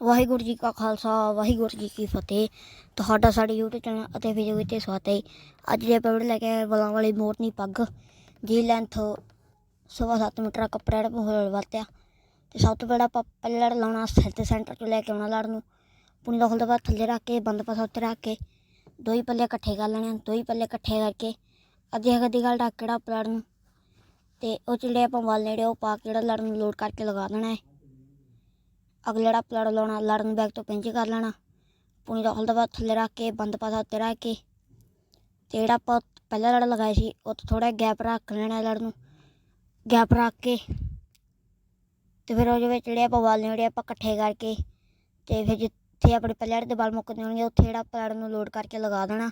ਵਾਹਿਗੁਰੂ ਜੀ ਕਾ ਖਾਲਸਾ ਵਾਹਿਗੁਰੂ ਜੀ ਕੀ ਫਤਿਹ। ਤੁਹਾਡਾ ਸਾਡੇ YouTube ਚੈਨਲ ਅਤੇ ਵੀਡੀਓ ਵਿੱਚ ਸਵਾਗਤ ਹੈ। ਅੱਜ ਦੇ ਪੇੜ ਲੈ ਕੇ ਆਏ ਬਲਾਂ ਵਾਲੀ ਮੋਰਨੀ ਪੱਗ। ਜੀ ਲੈਂਥ ਸਵਾ ਸੱਤ ਮੀਟਰ ਕੱਪੜਾ ਜਿਹੜਾ ਪੋਹਲ ਵਰਤਿਆ ਤੇ ਸਭ ਤੋਂ ਪਹਿਲਾਂ ਆਪਾਂ ਪਹਿਲੇ ਲੜ ਲਾਉਣਾ ਸਿਰ ਤੇ ਸੈਂਟਰ ਤੋਂ ਲੈ ਕੇ ਆਉਣਾ ਲੜ ਨੂੰ। ਪੁਣੀ ਦਾ ਖੁੱਲਦਾ ਬਾਅਦ ਥੱਲੇ ਰੱਖ ਕੇ ਬੰਦ ਪਾਸਾ ਉੱਤੇ ਰੱਖ ਕੇ ਦੋ ਹੀ ਪੱਲੇ ਇਕੱਠੇ ਕਰ ਲੈਣੇ ਆ, ਦੋ ਹੀ ਪੱਲੇ ਇਕੱਠੇ ਕਰਕੇ। ਅੱਧੀ ਅੱਧੀ ਗੱਲ ਢੱਕ ਕਿਹੜਾ ਲੜ ਨੂੰ। ਤੇ ਉਹ ਜਿਹੜੇ ਆਪਾਂ ਵਾਲ ਨੇੜੇ ਉਹ ਪਾ ਕੇ ਜਿਹੜਾ ਲੜ ਨੂੰ ਲੋਡ ਕਰਕੇ ਲਗਾ ਦੇਣਾ ਹੈ। ਅਗਲਾ ਜਿਹੜਾ ਪਲੜ ਲਾਉਣਾ ਲੜ ਨੂੰ ਬੈਕ ਤੋਂ ਪਿੰਚ ਕਰ ਲੈਣਾ। ਪੂਣੀ ਦਾ ਹਲਦਾ ਬਾਅਦ ਥੱਲੇ ਰੱਖ ਕੇ, ਬੰਦ ਪਾਸਾ ਉੱਤੇ ਰੱਖ ਕੇ। ਤੇ ਜਿਹੜਾ ਆਪਾਂ ਪਹਿਲਾ ਲੜ ਲਗਾਇਆ ਸੀ, ਉਹ ਤੋਂ ਥੋੜਾ ਗੈਪ ਰੱਖ ਲੈਣਾ ਲੜ ਨੂੰ। ਗੈਪ ਰੱਖ ਕੇ। ਤੇ ਫਿਰ ਉਹਦੇ ਵਿੱਚ ਜਿਹੜੇ ਆਪਾਂ ਵਾਲ ਨੇ ਜਿਹੜੇ ਆਪਾਂ ਇਕੱਠੇ ਕਰਕੇ, ਤੇ ਫਿਰ ਜਿੱਥੇ ਆਪਣੇ ਪਹਿਲੇ ਲੜ ਦੇ ਵਾਲ ਮੁੱਕਦੇ ਹੋਣਗੇ ਉੱਥੇ ਜਿਹੜਾ ਪਲੜ ਨੂੰ ਲੋਡ ਕਰਕੇ ਲਗਾ ਦੇਣਾ।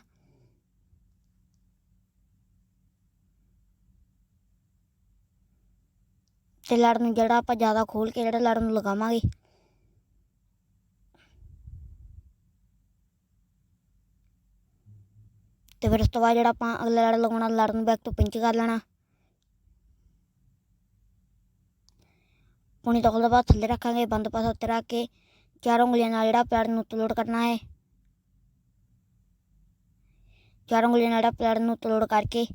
ਤੇ ਲੜ ਨੂੰ ਜਿਹੜਾ ਆਪਾਂ ਜ਼ਿਆਦਾ ਖੋਲ ਕੇ ਜਿਹੜਾ ਲੜ ਨੂੰ ਲਗਾਵਾਂਗੇ ਤੇ ਫਿਰ ਉਸ ਤੋਂ ਬਾਅਦ ਜਿਹੜਾ ਆਪਾਂ ਅਗਲਾ ਲੜ ਲਗਾਉਣਾ ਲੜ ਨੂੰ ਬੈਕ ਤੋਂ ਪਿੰਚ ਕਰ ਲੈਣਾ। ਪੁਣੀ ਤੋਂ ਬਾਅਦ ਥੱਲੇ ਰੱਖਾਂਗੇ, ਬੰਦ ਪਾਸਾ ਉੱਤੇ ਰੱਖ ਕੇ ਚਾਰ ਉਂਗਲੀਆਂ ਨਾਲ ਜਿਹੜਾ ਪੈਰ ਨੂੰ ਤਲੋੜ ਕਰਨਾ ਹੈ। ਚਾਰ ਉਂਗਲੀਆਂ ਨਾਲ ਜਿਹੜਾ ਪੈਰ ਨੂੰ ਤਲੋੜ ਕਰਕੇ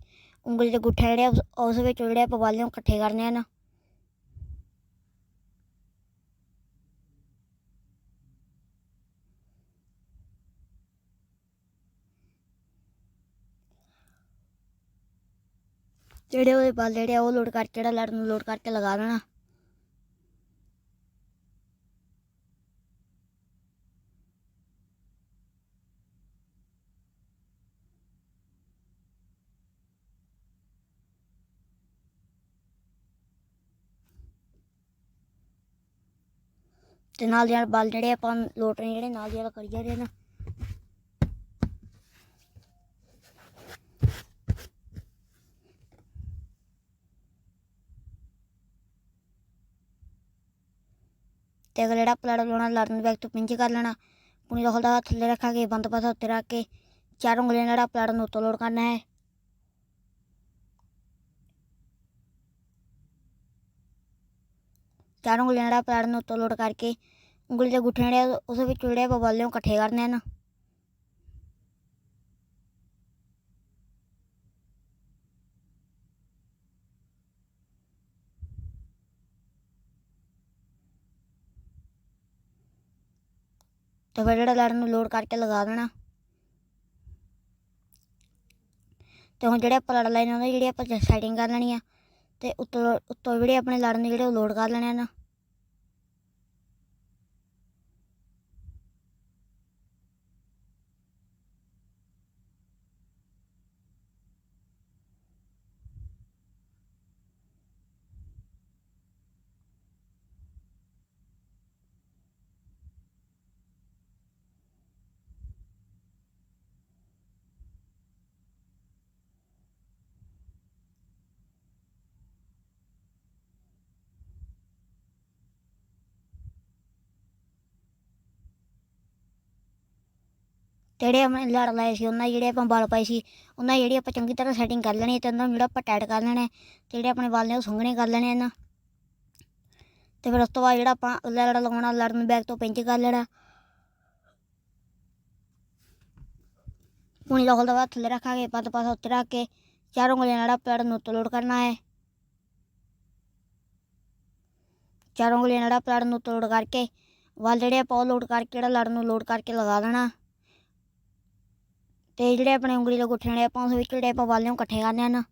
ਉਂਗਲੀ ਦੇ ਗੁੱਠੇ ਜਿਹੜੇ ਉਸ- ਉਸ ਵਿੱਚ ਜਿਹੜੇ ਆਪਾਂ ਵਾਲੀਆਂ ਇਕੱਠੇ ਕਰਨੇ ਹਨ। ਜਿਹੜੇ ਉਹਦੇ ਬਲ ਜਿਹੜੇ ਆ, ਉਹ ਲੋਡ ਕਰਕੇ, ਜਿਹੜਾ ਲੜ ਨੂੰ ਲੋਡ ਕਰਕੇ ਲਗਾ ਦੇਣਾ। ਤੇ ਨਾਲ ਦੀ ਨਾਲ ਬਲ ਜਿਹੜੇ ਆਪਾਂ ਲੋਟ ਰਹੇ ਜਿਹੜੇ ਨਾਲ ਦੀ ਨਾਲ ਕਰੀ ਜਾ ਰਹੇ ਨਾ ਤੇ ਅਗਰ ਜਿਹੜਾ ਪਲੜ ਲਾਉਣਾ, ਲੜਨ ਨੂੰ ਬੈਕ ਤੋਂ ਪਿੰਜ ਕਰ ਲੈਣਾ। ਪੁਣੀ ਦਾ ਖੁੱਲਦਾ ਹੱਥ ਥੱਲੇ ਰੱਖਾਂਗੇ, ਬੰਦ ਪਾਸਾ ਉੱਤੇ ਰੱਖ ਕੇ। ਚਾਰ ਉਂਗਲੀਆਂ ਨਾਲ ਜਿਹੜਾ ਪਲੜ ਨੂੰ ਉੱਤੋਂ ਲੋਡ ਕਰਨਾ ਹੈ। ਚਾਰ ਉਂਗਲੀਆਂ ਨਾਲ ਜਿਹੜਾ ਪਲੜ ਨੂੰ ਉੱਤੋਂ ਲੋਡ ਕਰਕੇ, ਉਂਗਲੀ ਦੇ ਗੁੱਠੇ ਜਿਹੜੇ ਉਸ ਵਿੱਚ ਜਿਹੜੇ ਆਪਾਂ ਵਾਲਿਆਂ ਇਕੱਠੇ ਕਰਨੇ ਹਨ। ਤੇ ਫਿਰ ਜਿਹੜਾ ਲੜ ਨੂੰ ਲੋਡ ਕਰਕੇ ਲਗਾ ਦੇਣਾ। ਤੇ ਹੁਣ ਜਿਹੜੇ ਆਪਾਂ ਲੜ ਲੈਣੇ ਉਹਦੀ ਜਿਹੜੀ ਆਪਾਂ ਸੈਟਿੰਗ ਕਰ ਲੈਣੀ ਆ, ਤੇ ਉੱਤੋਂ ਉੱਤੋਂ ਜਿਹੜੇ ਆਪਣੇ ਲੜ ਨੇ ਜਿਹੜੇ ਉਹ ਲੋਡ ਕਰ ਲੈਣੇ ਹਨ ਤੇ ਜਿਹੜੇ ਆਪਣੇ ਲੜ ਲਾਏ ਸੀ, ਉਹਨਾਂ ਦੀ ਜਿਹੜੇ ਆਪਾਂ ਵਾਲ ਪਾਏ ਸੀ, ਉਹਨਾਂ ਦੀ ਜਿਹੜੀ ਆਪਾਂ ਚੰਗੀ ਤਰ੍ਹਾਂ ਸੈਟਿੰਗ ਕਰ ਲੈਣੀ ਹੈ ਤੇ ਉਹਨਾਂ ਨੂੰ ਜਿਹੜਾ ਆਪਾਂ ਟਾਈਟ ਕਰ ਲੈਣਾ ਹੈ, ਤੇ ਜਿਹੜੇ ਆਪਣੇ ਵਾਲ ਨੇ ਉਹ ਸੁੰਘਣੇ ਕਰ ਲੈਣੇ ਇਹਨਾਂ ਤੇ ਫਿਰ ਉਸ ਤੋਂ ਬਾਅਦ ਜਿਹੜਾ ਆਪਾਂ ਲੜ ਲਗਾਉਣਾ ਲੜ ਨੂੰ ਬੈਕ ਤੋਂ ਪਿੰਚ ਕਰ ਲੈਣਾ। ਪੁਣੀ ਦਾ ਖੁੱਲਦਾ ਬਾਅਦ ਥੱਲੇ ਰੱਖਾਂਗੇ, ਪੰਜ ਪਾਸਾ ਉੱਤੇ ਰੱਖ ਕੇ ਚਾਰ ਉਂਗਲੀਆਂ ਨਾਲ ਪੈੜ ਨੂੰ ਉੱਤੋਂ ਲੋਡ ਕਰਨਾ ਹੈ। ਚਾਰ ਉਂਗਲੀਆਂ ਨਾਲ ਪੈੜ ਨੂੰ ਉੱਤੋਂ ਲੋਡ ਕਰਕੇ, ਵਾਲ ਜਿਹੜੇ ਆਪਾਂ ਉਹ ਲੋਡ ਕਰਕੇ, ਜਿਹੜਾ ਲੜ ਨੂੰ ਲੋਡ ਕਰਕੇ ਲਗਾ ਦੇਣਾ। ਤੇ ਜਿਹੜੇ ਆਪਣੇ ਉਂਗਲੀ ਦੇ ਗੁੱਠੇ ਨੇ ਆਪਾਂ ਉਸ ਵਿੱਚ ਜਿਹੜੇ ਆਪਾਂ ਵਾਲਿਆਂ ਇਕੱਠੇ ਕਰਨੇ ਹਨ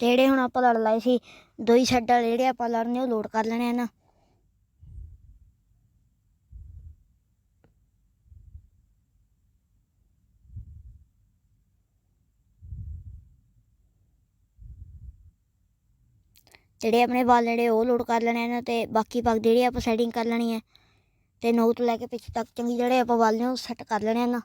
ਤੇ ਜਿਹੜੇ ਹੁਣ ਆਪਾਂ ਲੜ ਲਏ ਸੀ, ਦੋ ਹੀ ਸ਼ੈੱਡ ਵਾਲੇ ਜਿਹੜੇ ਆਪਾਂ ਲੜਨੇ, ਉਹ ਲੋਡ ਕਰ ਲੈਣੇ ਹਨ ਜਿਹੜੇ ਆਪਣੇ ਵਾਲ ਜਿਹੜੇ, ਉਹ ਲੋਡ ਕਰ ਲੈਣੇ ਨੇ ਤੇ ਬਾਕੀ ਪੱਗ ਜਿਹੜੇ ਆਪਾਂ ਸੈਟਿੰਗ ਕਰ ਲੈਣੀ ਹੈ ਤੇ ਨੌ ਤੋਂ ਲੈ ਕੇ ਪਿੱਛੇ ਤੱਕ ਚੰਗੀ ਜਿਹੜੇ ਆਪਾਂ ਵਾਲ ਨੇ, ਉਹ ਸੈੱਟ ਕਰ ਲੈਣੇ ਨੇ।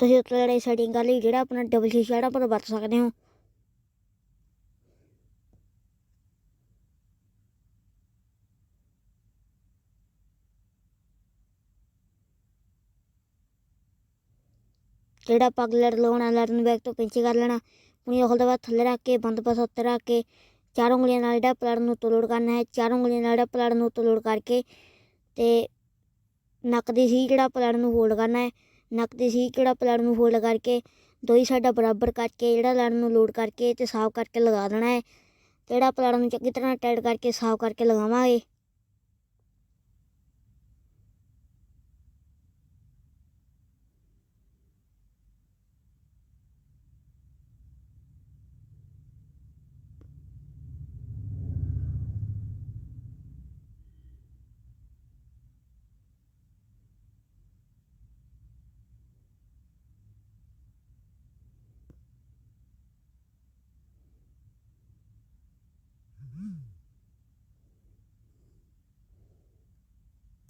ਤੁਸੀਂ ਉੱਤੇ ਜਿਹੜੇ ਸੈਟਿੰਗ ਕਰ ਲਈ ਜਿਹੜਾ ਆਪਣਾ ਡਬਲ ਸ਼ੀਸ਼ਾ ਜਿਹੜਾ ਆਪਾਂ ਵਰਤ ਸਕਦੇ ਹੋ। ਜਿਹੜਾ ਪੱਗ ਲੜ ਲਗਾਉਣਾ ਲੜਨ ਬੈਗ ਤੋਂ ਪਿੰਚ ਕਰ ਲੈਣਾ ਪੁਣੀ ਉਹ ਤੋਂ ਬਾਅਦ ਥੱਲੇ ਰੱਖ ਕੇ ਬੰਦ ਪਾਸਾ ਉੱਤੇ ਰੱਖ ਕੇ, ਚਾਰ ਉਂਗਲੀਆਂ ਨਾਲ ਜਿਹੜਾ ਪਲੜ ਨੂੰ ਉੱਤੋਂ ਕਰਨਾ ਹੈ, ਚਾਰ ਉਂਗਲੀਆਂ ਨਾਲ ਜਿਹੜਾ ਪਲੜ ਨੂੰ ਉੱਤੋਂ ਲੋਡ ਕਰਕੇ ਤੇ ਨੱਕ ਦੀ ਸੀ ਜਿਹੜਾ ਪਲੜ ਨੂੰ ਹੋਲਡ ਕਰਨਾ ਹੈ ਨੱਕਦੇ ਸੀ, ਕਿਹੜਾ ਪਲੜ ਨੂੰ ਫੋਲਡ ਕਰਕੇ ਦੋਈ ਸਾਡਾ ਬਰਾਬਰ ਕਰਕੇ, ਜਿਹੜਾ ਲੜ ਨੂੰ ਲੋਡ ਕਰਕੇ ਤੇ ਸਾਫ਼ ਕਰਕੇ ਲਗਾ ਦੇਣਾ ਹੈ। ਕਿਹੜਾ ਜਿਹੜਾ ਪਲੜ ਨੂੰ ਚੰਗੀ ਤਰ੍ਹਾਂ ਟਾਈਟ ਕਰਕੇ ਸਾਫ਼ ਕਰਕੇ ਲਗਾਵਾਂਗੇ।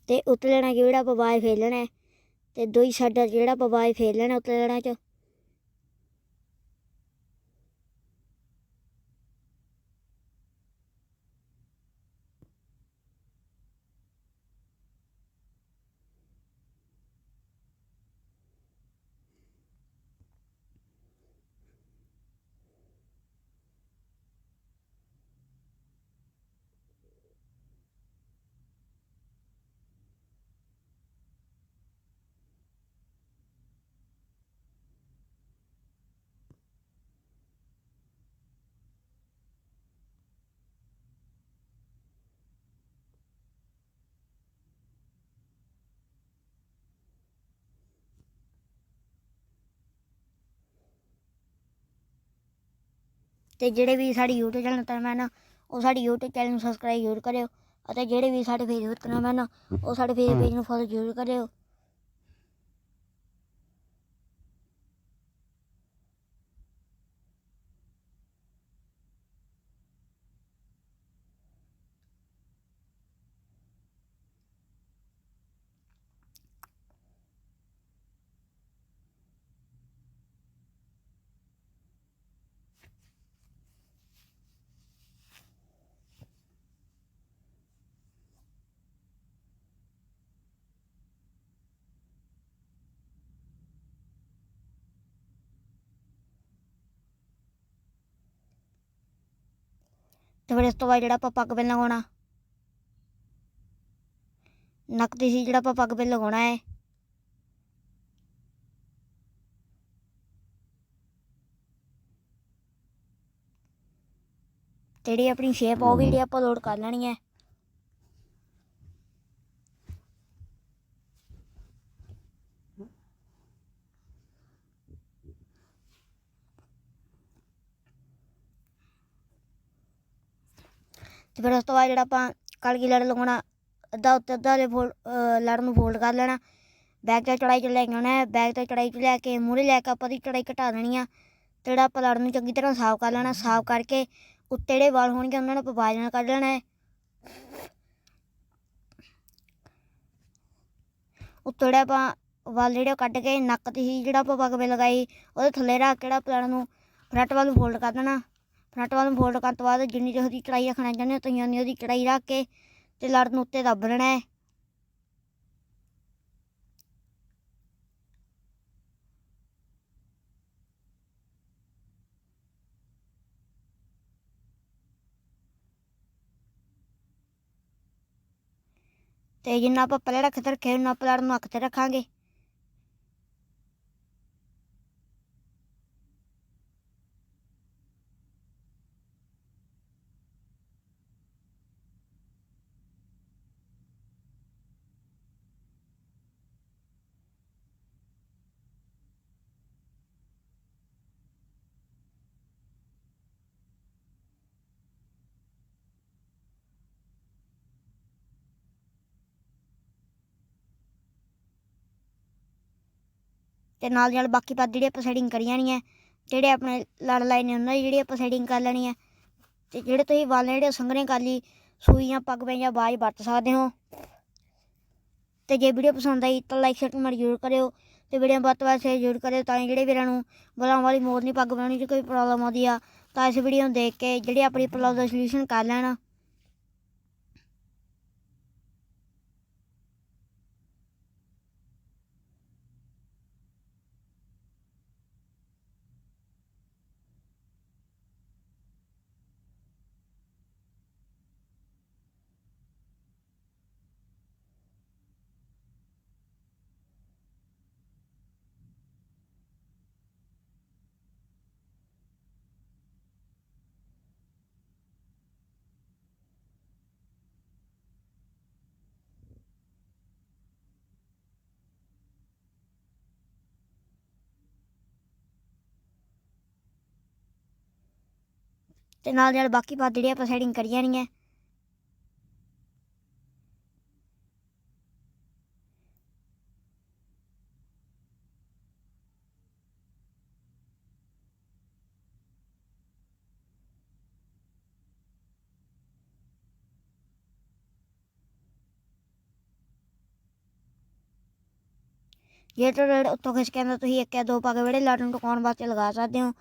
ਤੇ ਉਤਲਣਾ ਜਿਹੜਾ ਆਪਾਂ ਬਾਏ ਫੇਰ ਲੈਣਾ ਤੇ ਦੋਈ ਸਾਡਾ ਜਿਹੜਾ ਆਪਾਂ ਬਾਏ ਫੇਰ ਲੈਣਾ ਉੱਤੇ ਚ। ਤੇ ਜਿਹੜੇ ਵੀ ਸਾਡੀ YouTube ਚੈਨਲ ਤੇ ਮੈਂ ਨਾ ਉਹ ਸਾਡੀ YouTube ਚੈਨਲ ਨੂੰ ਸਬਸਕ੍ਰਾਈਬ ਜ਼ਰੂਰ ਕਰਿਓ ਅਤੇ ਜਿਹੜੇ ਵੀ ਸਾਡੇ ਫੇਸਬੁੱਕ ਤੇ ਮੈਂ ਨਾ ਉਹ ਸਾਡੇ ਫੇਸਬੁੱਕ ਪੇਜ ਨੂੰ ਫੋਲੋ ਜ਼ਰੂਰ ਕਰਿਓ। ਤੇ ਫਿਰ ਇਸ ਤੋਂ ਬਾਅਦ ਜਿਹੜਾ ਆਪਾਂ ਪੱਗ ਬਿੱਲ ਲਗਾਉਣਾ। ਨੱਕ ਤੇ ਸੀ ਜਿਹੜਾ ਆਪਾਂ ਪੱਗ ਬਿੱਲ ਲਗਾਉਣਾ ਹੈ। ਜਿਹੜੀ ਆਪਣੀ ਸ਼ੇਪ ਉਹ ਵੀ ਜਿਹੜੀ ਆਪਾਂ ਲੋਡ ਕਰ ਲੈਣੀ ਹੈ। ਤੇ ਫਿਰ ਉਸ ਤੋਂ ਬਾਅਦ ਜਿਹੜਾ ਆਪਾਂ ਕਲਗੀ ਲੜ ਲਗਾਉਣਾ, ਅੱਧਾ ਉੱਤੇ ਅੱਧਾ ਦੇ ਫੋਲ ਲੜ ਨੂੰ ਫੋਲਡ ਕਰ ਲੈਣਾ। ਬੈਗ ਤੇ ਚੜਾਈ ਚ ਲੈ ਕੇ ਆਉਣਾ ਬੈਗ ਬੈਕ ਤੇ ਚੜਾਈ ਚ ਲੈ ਕੇ, ਮੂਹਰੇ ਲੈ ਕੇ ਆਪਾਂ ਦੀ ਚੜਾਈ ਘਟਾ ਦੇਣੀ ਆ। ਤੇ ਜਿਹੜਾ ਆਪਾਂ ਲੜ ਨੂੰ ਚੰਗੀ ਤਰ੍ਹਾਂ ਸਾਫ਼ ਕਰ ਲੈਣਾ, ਸਾਫ਼ ਕਰਕੇ ਉੱਤੇ ਜਿਹੜੇ ਵਾਲ ਹੋਣਗੇ ਉਹਨਾਂ ਨੂੰ ਆਪਾਂ ਬਾਜ ਨਾਲ ਕੱਢ ਲੈਣਾ ਹੈ। ਉੱਤੇ ਜਿਹੜਾ ਆਪਾਂ ਵਾਲ ਜਿਹੜੇ ਉਹ ਕੱਢ ਕੇ ਨੱਕ ਤੇ ਸੀ ਜਿਹੜਾ ਆਪਾਂ ਪੱਗ 'ਤੇ ਲਗਾਈ, ਉਹਦੇ ਥੱਲੇ ਰੱਖ ਕਿਹੜਾ ਜਿਹੜਾ ਨੂੰ ਫਰੰਟ ਵੱਲ ਨੂੰ ਫੋਲਡ ਕਰ ਦੇਣਾ। ਫਰੰਟ ਵੱਲ ਨੂੰ ਫੋਲਡ ਕਰਨ ਤੋਂ ਬਾਅਦ ਜਿੰਨੀ ਤੁਸੀਂ ਚੜਾਈ ਰੱਖਣਾ ਚਾਹੁੰਦੇ ਹੋ ਤੁਸੀਂ ਉਨੀ ਉਹਦੀ ਚੜਾਈ ਰੱਖ ਕੇ ਤੇ ਲੜ ਨੂੰ ਉੱਤੇ ਦੱਬ ਲੈਣਾ ਹੈ। ਤੇ ਜਿੰਨਾ ਆਪਾਂ ਪਹਿਲੇ ਰੱਖ ਤੇ ਰੱਖੇ ਉਹਨਾਂ ਆਪਾਂ ਲੜ ਨੂੰ ਅੱਖ ਤੇ ਰੱਖਾਂਗੇ। ਤੇ ਨਾਲ ਨਾਲ ਬਾਕੀ ਪੱਤ ਜਿਹੜੇ ਆਪਾਂ ਸੈਟਿੰਗ ਕਰੀ ਜਾਣੀ ਹੈ ਜਿਹੜੇ ਆਪਣੇ ਲੜ ਲਾਏ ਨੇ ਉਹਨਾਂ ਦੀ ਜਿਹੜੀ ਆਪਾਂ ਸੈਟਿੰਗ ਕਰ ਲੈਣੀ ਹੈ ਤੇ ਜਿਹੜੇ ਤੁਸੀਂ ਵਾਲ ਜਿਹੜੇ ਸੰਘਣੇ ਕਰ ਲਈ ਸੂਈ ਜਾਂ ਪੱਗ ਪੈ ਜਾਂ ਬਾਜ ਵਰਤ ਸਕਦੇ ਹੋ। ਤੇ ਜੇ ਵੀਡੀਓ ਪਸੰਦ ਆਈ ਤਾਂ ਲਾਈਕ ਸ਼ੇਅਰ ਕਮੈਂਟ ਜ਼ਰੂਰ ਕਰਿਓ, ਤੇ ਵੀਡੀਓ ਵੱਧ ਤੋਂ ਵੱਧ ਸ਼ੇਅਰ ਜ਼ਰੂਰ ਕਰਿਓ ਤਾਂ ਕਿ ਜਿਹੜੇ ਵੀਰਾਂ ਨੂੰ ਬਲਾਂ ਵਾਲੀ ਮੋਰਨੀ ਪੱਗ ਬਣਾਉਣੀ ਚ ਕੋਈ ਪ੍ਰੋਬਲਮ ਆਉਂਦੀ ਆ ਤਾਂ ਇਸ ਵੀਡੀਓ ਨੂੰ ਦੇਖ ਕੇ ਜਿਹੜੀ ਆਪਣੀ ਪ੍ਰੋਬਲਮ ਦਾ ਸੋਲੂਸ਼ਨ ਕਰ ਲੈਣ। ਤੇ ਨਾਲ ਦੀ ਨਾਲ ਬਾਕੀ ਪੱਤ ਜਿਹੜੀ ਆਪਾਂ ਸੈਟਿੰਗ ਕਰੀ ਜਾਣੀ ਹੈ ਜੇ ਤੁਹਾਡੇ ਉੱਤੋਂ ਖਿੱਚ ਕੇ ਆਉਂਦਾ, ਤੁਸੀਂ ਇੱਕ ਜਾਂ ਦੋ ਪਾ ਕੇ ਜਿਹੜੇ ਲੜ ਨੂੰ ਟਿਕਾਉਣ ਵਾਸਤੇ ਲਗਾ ਸਕਦੇ ਹੋ।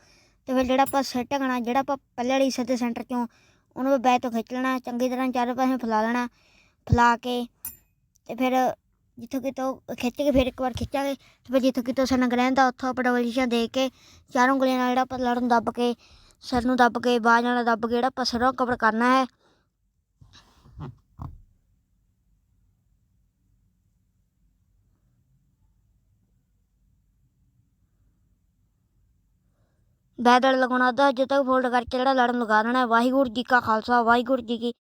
ਤੇ ਫਿਰ ਜਿਹੜਾ ਆਪਾਂ ਸਿਰ ਢਕਣਾ, ਜਿਹੜਾ ਆਪਾਂ ਪਹਿਲੇ ਵਾਲੀ ਸਿੱਧੇ ਸੈਂਟਰ ਚੋਂ, ਉਹਨੂੰ ਬੈਕ ਤੋਂ ਖਿੱਚ ਲੈਣਾ, ਚੰਗੀ ਤਰ੍ਹਾਂ ਚਾਰੇ ਪਾਸੇ ਫੈਲਾ ਲੈਣਾ, ਫੈਲਾ ਕੇ ਤੇ ਫਿਰ ਜਿੱਥੋਂ ਕਿਤੋਂ ਖਿੱਚ ਕੇ ਫਿਰ ਇੱਕ ਵਾਰ ਖਿੱਚਾਂਗੇ, ਤੇ ਫਿਰ ਜਿੱਥੋਂ ਕਿਤੋਂ ਸਾਨੂੰ ਗ੍ਰਹਿਣ ਉੱਥੋਂ ਆਪਾਂ ਡਬਲ ਨਿਸ਼ਾਨ ਦੇ ਕੇ ਚਾਰੋਂ ਉਂਗਲੀਆਂ ਨਾਲ ਜਿਹੜਾ ਆਪਾਂ ਲੜਨ ਨੂੰ ਦੱਬ ਕੇ, ਸਿਰ ਨੂੰ ਦੱਬ ਕੇ ਬਾਜ ਨਾਲ ਦੱਬ ਕੇ ਜਿਹੜਾ ਆਪਾਂ ਸਿਰੋਂ ਕਵਰ ਕਰਨਾ ਹੈ ਬੈਦਲ ਲਗਾਉਣਾ, ਅੱਧਾ ਜਦੋਂ ਤੱਕ ਫੋਲਡ ਕਰਕੇ ਜਿਹੜਾ ਲੜਨ ਲਗਾ ਦੇਣਾ ਵਾਹਿਗੁਰੂ ਜੀ ਕਾ ਖਾਲਸਾ, ਵਾਹਿਗੁਰੂ ਜੀ ਕੀ